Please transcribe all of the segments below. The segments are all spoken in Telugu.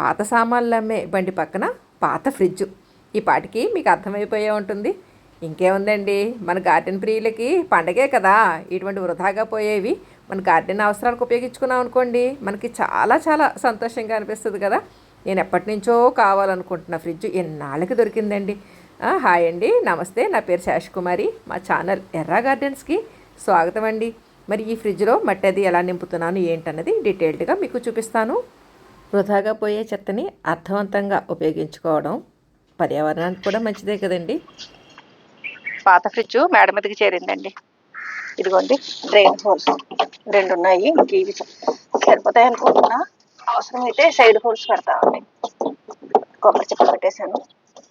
పాత సామాన్లు అమ్మే బండి పక్కన పాత ఫ్రిడ్జ్. ఈ పాటికి మీకు అర్థమైపోయే ఉంటుంది. ఇంకేముందండి? మన గార్డెన్ ప్రియులకి పండగే కదా. ఇటువంటి వృధాగా పోయేవి మన గార్డెన్ అవసరాలకు ఉపయోగించుకున్నాం అనుకోండి. మనకి చాలా చాలా సంతోషంగా అనిపిస్తుంది కదా. నేను ఎప్పటి నుంచో కావాలనుకుంటున్న ఫ్రిడ్జ్ ఎన్నాళ్ళకి దొరికిందండి. హాయ్ అండి. నమస్తే. నా పేరు శేషకుమారి మా ఛానల్ ఎర్రా గార్డెన్స్కి స్వాగతం అండి. మరి ఈ ఫ్రిడ్జ్లో మట్టి అది ఎలా నింపుతున్నాను ఏంటన్నది డీటెయిల్డ్గా మీకు చూపిస్తాను. వృధాగా పోయే చెత్తని అర్థవంతంగా ఉపయోగించుకోవడం పర్యావరణానికి కూడా మంచిదే కదండి. పాత ఫ్రిడ్జ్ మేడ మీదకి చేరిందండి. ఇదిగోండి డ్రైన్ హోల్స్ రెండు ఉన్నాయి ఇంక ఇవి సరిపోతాయి అనుకుంటున్నా. అవసరమైతే సైడ్ హోల్స్ పెడతామండి. కొబ్బరి చెప్ప పెట్టేశాను.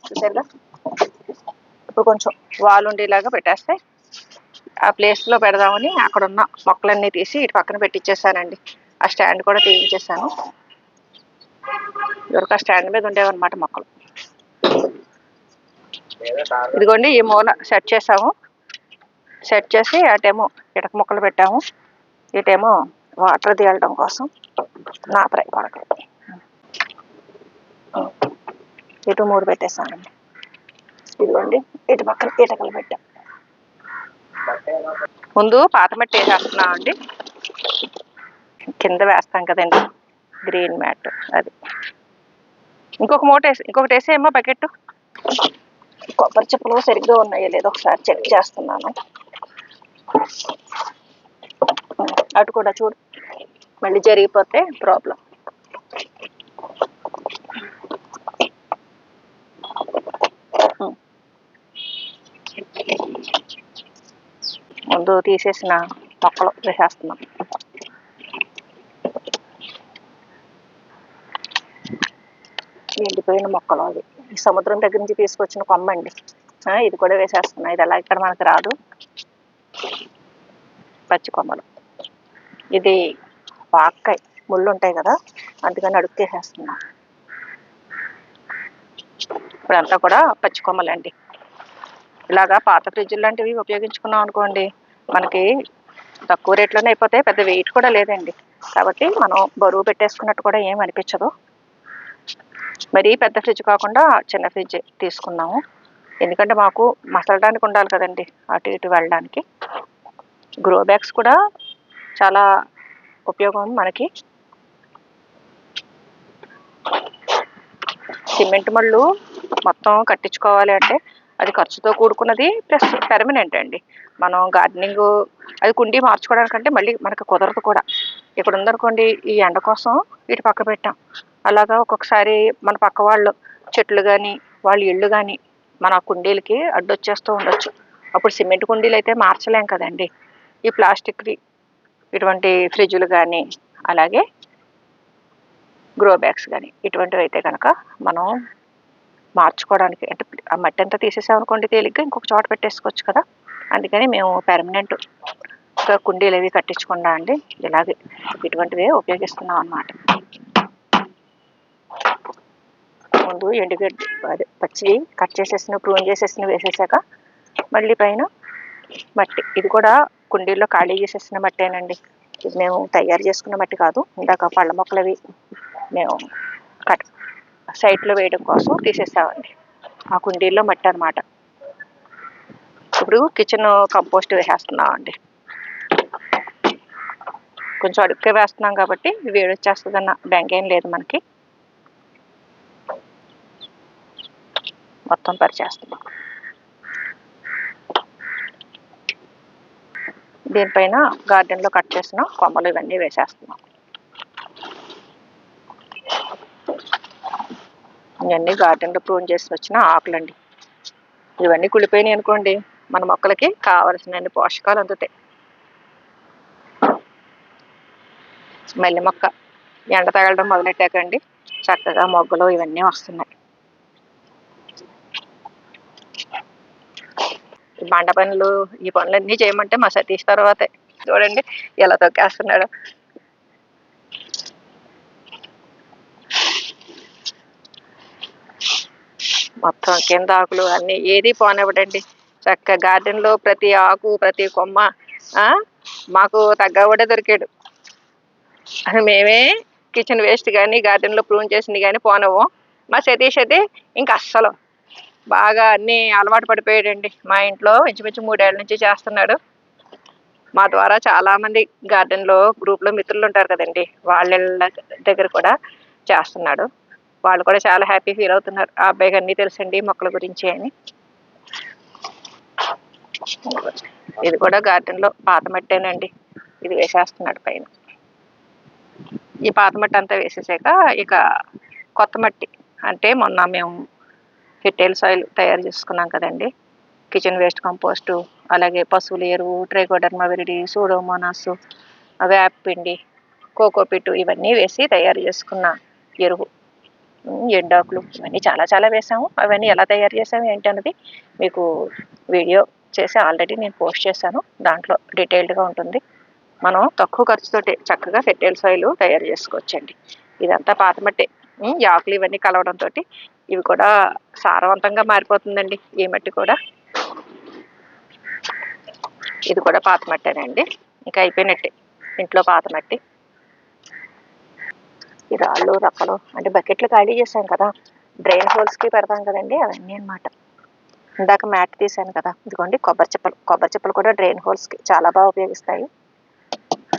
చూసారా ఇప్పుడు కొంచెం వాల్ ఉండేలాగా పెట్టేస్తే ఆ ప్లేస్లో పెడదామని అక్కడ ఉన్న మొక్కలన్నీ తీసి ఇటు పక్కన పెట్టించేసానండి ఆ స్టాండ్ కూడా తీయించేసాను. ఆ స్టాండ్ మీద ఉండేవన్నమాట మొక్కలు. ఇదిగోండి ఈ మూల సెట్ చేసాము. సెట్ చేసి అటేమో ఇటక ముక్కలు పెట్టాము. ఇటేమో వాటర్ తీయడం కోసం నా ఫ్రై కొడక ఇటు మూడు పెట్టేసానండి ఇదిగోండి ఇటు పక్కన ఇటకలు పెట్టాం. ముందు పాత మట్టి వేసేస్తున్నాం అండి. కింద వేస్తాం కదండి గ్రీన్ మ్యాట్ అది. ఇంకొక మూట వేసి ఇంకొకటి వేసేయమ్మా బకెట్ కొబ్బరి చెప్పులు సరిగ్గా ఉన్నాయో లేదో ఒకసారి చెక్ చేస్తున్నాను. అటు కూడా చూడు. మళ్ళీ జరిగిపోతే ప్రాబ్లం ముందు తీసేసిన మొక్కలు వేసేస్తున్నాం. ఎండిపోయిన మొక్కలు అవి. ఈ సముద్రం దగ్గర నుంచి తీసుకొచ్చిన కొమ్మ అండి. ఇది కూడా వేసేస్తున్నాయి ఇది ఎలా ఇక్కడ మనకు రాదు. పచ్చి కొమ్మలు. ఇది వాక్కాయ. ముళ్ళు ఉంటాయి కదా అందుకని అడుక్కేసేస్తున్నా. ఇప్పుడంతా కూడా పచ్చి కొమ్మలండి. ఇలాగా పాత ఫ్రిడ్జ్ లాంటివి ఉపయోగించుకున్నాం అనుకోండి మనకి తక్కువ రేట్లోనే అయిపోతే పెద్ద వెయిట్ కూడా లేదండి. కాబట్టి మనం బరువు పెట్టేసుకున్నట్టు కూడా ఏం అనిపించదు. మరీ పెద్ద ఫ్రిడ్జ్ కాకుండా చిన్న ఫ్రిడ్జ్ తీసుకున్నాము. ఎందుకంటే మాకు మసలడానికి ఉండాలి కదండి అటు ఇటు వెళ్ళడానికి. గ్రో బ్యాగ్స్ కూడా చాలా ఉపయోగం మనకి. సిమెంట్ మళ్ళు మొత్తం కట్టించుకోవాలి అంటే అది ఖర్చుతో కూడుకున్నది ప్లస్ పెర్మనెంట్ అండి. మనం గార్డెనింగ్ అది కుండీ మార్చుకోవడానికంటే మళ్ళీ మనకు కుదరదు కూడా. ఇక్కడ ఉందనుకోండి ఈ ఎండ కోసం ఇటు పక్క పెట్టాం. అలాగా ఒక్కొక్కసారి మన పక్క వాళ్ళు చెట్లు కానీ వాళ్ళ ఇళ్ళు కానీ మన కుండీలకి అడ్డొచ్చేస్తూ ఉండొచ్చు. అప్పుడు సిమెంట్ కుండీలు అయితే మార్చలేం కదండి. ఈ ప్లాస్టిక్వి ఇటువంటి ఫ్రిడ్జ్లు కానీ అలాగే గ్రో బ్యాగ్స్ కానీ ఇటువంటివి అయితే కనుక మనం మార్చుకోవడానికి అంటే ఆ మట్టి అంతా తీసేసామనుకోండి తేలిగ్గా ఇంకొక చోట పెట్టేసుకోవచ్చు కదా. అందుకని మేము పెర్మనెంట్ కుండీలు అవి కట్టించకుండా అండి ఇలాగే ఇటువంటివే ఉపయోగిస్తున్నాం అన్నమాట. ముందు ఎండుగడ్డి అదే పచ్చి కట్ చేసేసిన ప్రూన్ చేసేసిన వేసేసాక మళ్ళీ పైన మట్టి. ఇది కూడా కుండీల్లో ఖాళీ చేసేసిన మట్టేనండి. ఇది మేము తయారు చేసుకున్న మట్టి కాదు. ఇందాక పళ్ళ మొక్కలవి మేము కట్ సైట్లో వేయడం కోసం తీసేసామండి. ఆ కుండీల్లో మట్టి అనమాట ఇప్పుడు కిచెన్ కంపోస్ట్ వేసేస్తున్నామండి. కొంచెం అడుక్కే వేస్తున్నాం కాబట్టి వేడి వచ్చేస్తుందన్న బెంగ ఏం లేదు మనకి. మొత్తం పరిచేస్తున్నాం. దీనిపైన గార్డెన్లో కట్ చేసిన కొమ్మలు ఇవన్నీ వేసేస్తున్నాం. ఇవన్నీ గార్డెన్లో ప్రూన్ చేసి వచ్చిన ఆకులండి. ఇవన్నీ కుళ్ళిపోయినాయి అనుకోండి మన మొక్కలకి కావలసిన పోషకాలు అందుతాయి. మల్లె మొక్క ఎండ తగలడం మొదలెట్టాకండి చక్కగా మొగ్గలు ఇవన్నీ వస్తున్నాయి. బండ పనులు ఈ పనులన్నీ చేయమంటే మా సతీష్ తర్వాతే. చూడండి ఎలా తొక్కేస్తున్నాడు. మొత్తం కింద ఆకులు అన్ని ఏది పోనివ్వడండి. చక్క గార్డెన్లో ప్రతి ఆకు ప్రతి కొమ్మ మాకు తగ్గవడే దొరికాడు. మేమే కిచెన్ వేస్ట్ కానీ గార్డెన్లో ప్రూన్ చేసింది కానీ పోనవు మా సతీష్ అయితే ఇంకా అస్సలు బాగా అన్ని అలవాటు పడిపోయాడండి. మా ఇంట్లో ఇంచుమించు మూడేళ్ళ నుంచి చేస్తున్నాడు. మా ద్వారా చాలామంది గార్డెన్లో గ్రూప్లో మిత్రులు ఉంటారు కదండి. వాళ్ళ దగ్గర కూడా చేస్తున్నాడు. వాళ్ళు కూడా చాలా హ్యాపీ ఫీల్ అవుతున్నారు. ఆ అబ్బాయికి అన్నీ తెలుసండి మొక్కల గురించి అని. ఇది కూడా గార్డెన్లో పాత మట్టేనండి. ఇది వేసేస్తున్నాడు పైన. ఈ పాత మట్టి అంతా వేసేసాక ఇక కొత్త మట్టి. అంటే మొన్న మేము ఫెర్టైల్ సాయిల్ తయారు చేసుకున్నాం కదండి. కిచెన్ వేస్ట్ కంపోస్టు అలాగే పశువుల ఎరువు ట్రైకోడర్మా విరిడి సూడోమోనాస్ వేప పిండి కోకోపిట్టు ఇవన్నీ వేసి తయారు చేసుకున్న ఎరువు ఎండాకులు ఇవన్నీ చాలా చాలా వేసాము. అవన్నీ ఎలా తయారు చేసాము ఏంటన్నది మీకు వీడియో చేసి ఆల్రెడీ నేను పోస్ట్ చేశాను. దాంట్లో డీటెయిల్డ్గా ఉంటుంది. మనం తక్కువ ఖర్చుతో చక్కగా ఫెర్టైల్ సాయిల్ తయారు చేసుకోవచ్చండి. ఇదంతా పాత మట్టే ఈ ఆకులు ఇవన్నీ కలవడంతో ఇవి కూడా సారవంతంగా మారిపోతుందండి ఈ మట్టి కూడా. ఇది కూడా పాత మట్టేనండి ఇంకా అయిపోయినట్టే ఇంట్లో పాత మట్టి. ఈ రాళ్ళు రప్పలు అంటే బకెట్లు ఖాళీ చేశాం కదా. డ్రైన్ హోల్స్కి పెడతాం కదండి అవన్నీ అనమాట ఇందాక మ్యాట్ తీసాను కదా ఇదిగోండి కొబ్బరి చెప్పలు. కొబ్బరి చెప్పలు కూడా డ్రైన్ హోల్స్కి చాలా బాగా ఉపయోగిస్తాయి.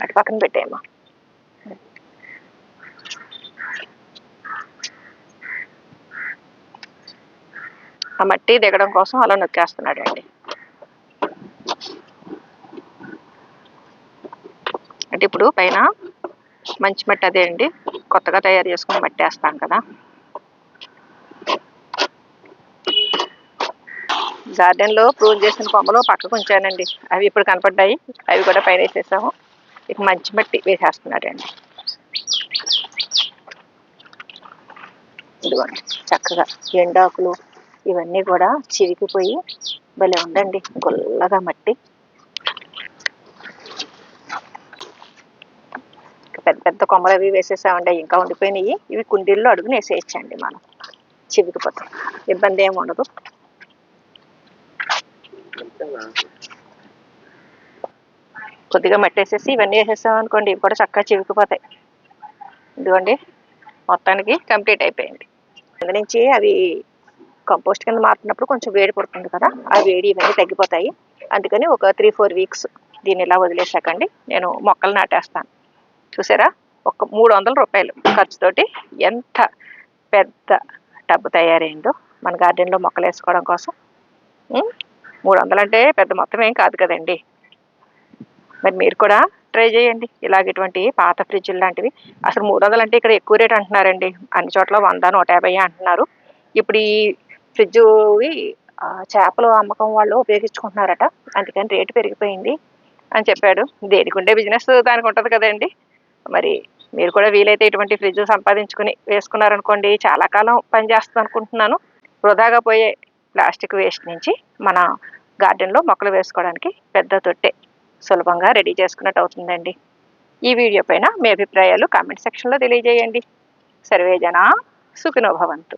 అటు పక్కన పెట్టేయమ్మా. ఆ మట్టి దిగడం కోసం అలా నొక్కేస్తున్నాడు అండి. అంటే ఇప్పుడు పైన మంచి మట్టి అదే అండి. కొత్తగా తయారు చేసుకుని మట్టి వేస్తాం కదా. గార్డెన్లో ప్రూవ్ చేసిన కొమ్మలు పక్కకు ఉంచానండి. అవి ఇప్పుడు కనపడ్డాయి. అవి కూడా పైన వేసేసాము. ఇక మంచి మట్టి వేసేస్తున్నాడండి ఇదిగోండి చక్కగా ఎండాకులు ఇవన్నీ కూడా చిరిగిపోయి భలే ఉందండి. గుల్లగా మట్టి. పెద్ద పెద్ద కొమ్మలు అవి వేసేసామండి. ఇంకా ఉండిపోయినాయి. ఇవి కుండీల్లో అడుగుని వేసేయచ్చండి మనం. చివికిపోతాం ఇబ్బంది ఏమి ఉండదు. కొద్దిగా మట్టి వేసేసి ఇవన్నీ వేసేసాం అనుకోండి ఇవి కూడా చక్కగా చివికిపోతాయి ఇదిగోండి. మొత్తానికి కంప్లీట్ అయిపోయింది. కింద నుంచి అవి కంపోస్ట్ కింద మారుతున్నప్పుడు కొంచెం వేడి పడుతుంది కదా ఆ వేడి ఇవన్నీ తగ్గిపోతాయి. అందుకని ఒక త్రీ ఫోర్ వీక్స్ దీన్ని ఇలా వదిలేసాకండి నేను మొక్కలు నాటేస్తాను. చూసారా? ఒక మూడు వందల రూపాయలు ఖర్చుతోటి ఎంత పెద్ద డబ్బు తయారైందో మన గార్డెన్లో మొక్కలు వేసుకోవడం కోసం. మూడు వందలు అంటే పెద్ద మొత్తం ఏం కాదు కదండి. మరి మీరు కూడా ట్రై చేయండి. ఇలాగ ఇటువంటి పాత ఫ్రిడ్జ్లు లాంటివి. అసలు మూడు వందలు అంటే ఇక్కడ ఎక్కువ రేట్ అంటున్నారండి. అన్ని చోట్ల వంద నూట యాభై అంటున్నారు. ఇప్పుడు ఈ ఫ్రిడ్జ్ చేపలు అమ్మకం వాళ్ళు ఉపయోగించుకుంటున్నారట. అందుకని రేటు పెరిగిపోయింది అని చెప్పాడు. దేనికి ఉండే బిజినెస్ దానికి ఉంటుంది కదండి. మరి మీరు కూడా వీలైతే ఇటువంటి ఫ్రిడ్జ్ సంపాదించుకుని వేసుకున్నారనుకోండి చాలా కాలం పనిచేస్తుంది అనుకుంటున్నాను వృధాగా పోయే ప్లాస్టిక్ వేస్ట్ నుంచి మన గార్డెన్లో మొక్కలు వేసుకోవడానికి పెద్ద తొట్టే సులభంగా రెడీ చేసుకున్నట్టు అవుతుందండి. ఈ వీడియో పైన మీ అభిప్రాయాలు కామెంట్ సెక్షన్లో తెలియజేయండి. సర్వే జన సుఖినోభవంతు